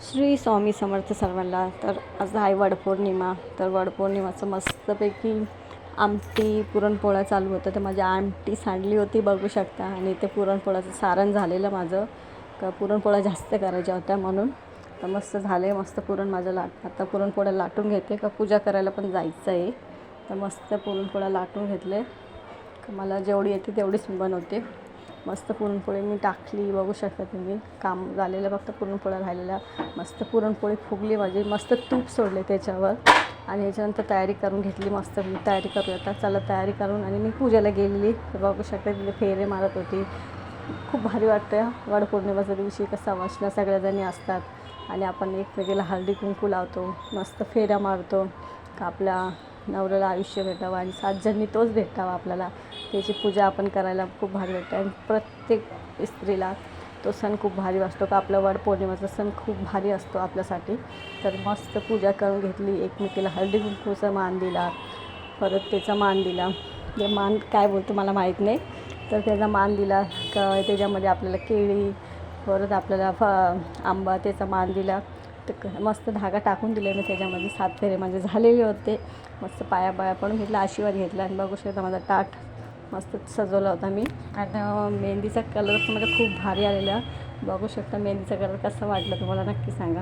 श्री स्वामी समर्थ सर्वांना तर आज आहे वडपौर्णिमा. तर वडपौर्णिमाचं मस्तपैकी आमटी पुरणपोळ्या चालू होतं. तर माझी आमटी सांडली होती बघू शकता. आणि ते पुरणपोळ्याचं सारण झालेलं माझं. का पुरणपोळ्या जास्त करायच्या होत्या म्हणून. तर मस्त झाले मस्त पुरण माझं लाट आता पुरणपोळ्या लाटून घेते. का पूजा करायला पण जायचं आहे तर मस्त पुरणपोळ्या लाटून घेतले का मला जेवढी येते तेवढीच बनवते. मस्त पुरणपोळी मी टाकली बघू शकता तुम्ही. काम झालेलं फक्त पुरणपोळ्या राहिलेल्या. मस्त पुरणपोळी फुगली माझी. मस्त तूप सोडले त्याच्यावर. आणि याच्यानंतर तयारी करून घेतली मस्त. मी तयारी करू आता. चला तयारी करून आणि मी पूजेला गेलेली. बघू शकता तिथे फेरे मारत होती. खूप भारी वाटतं वडपौर्णिमेच्या दिवशी कसा वाचना सगळ्याजणी असतात. आणि आपण एकमेकीला हळदी कुंकू लावतो. मस्त फेऱ्या मारतो. का आपल्या नवऱ्याला आयुष्य भेटावं आणि सात जणी तोच भेटावा आपल्याला. त्याची पूजा आपण करायला खूप भारी वाटते. आणि प्रत्येक स्त्रीला तो सण खूप भारी असतो का आपला वडपौर्णिमेचा सण खूप भारी असतो आपल्यासाठी. तर मस्त पूजा करून घेतली. एकमेकीला हळदी कुंकूचा मान दिला. परत त्याचा मान दिला. ते मान काय बोलतो मला माहीत नाही. तर त्याचा मान दिला. का त्याच्यामध्ये आपल्याला केळी परत आपल्याला फ आंबा त्याचा मान दिला. क- मस्त धागा टाकून दिले मी त्याच्यामध्ये. सात फेरे माझे झालेले होते. मस्त पाया पाया पडून घेतला आशीर्वाद घेतला. आणि बघू शकता माझा ताट मस्त सजवला होता मी. आणि मेहंदीचा कलर पण माझा खूप भारी आलेला. बघू शकता मेहंदीचा कलर कसा वाटला तुम्हाला नक्की सांगा.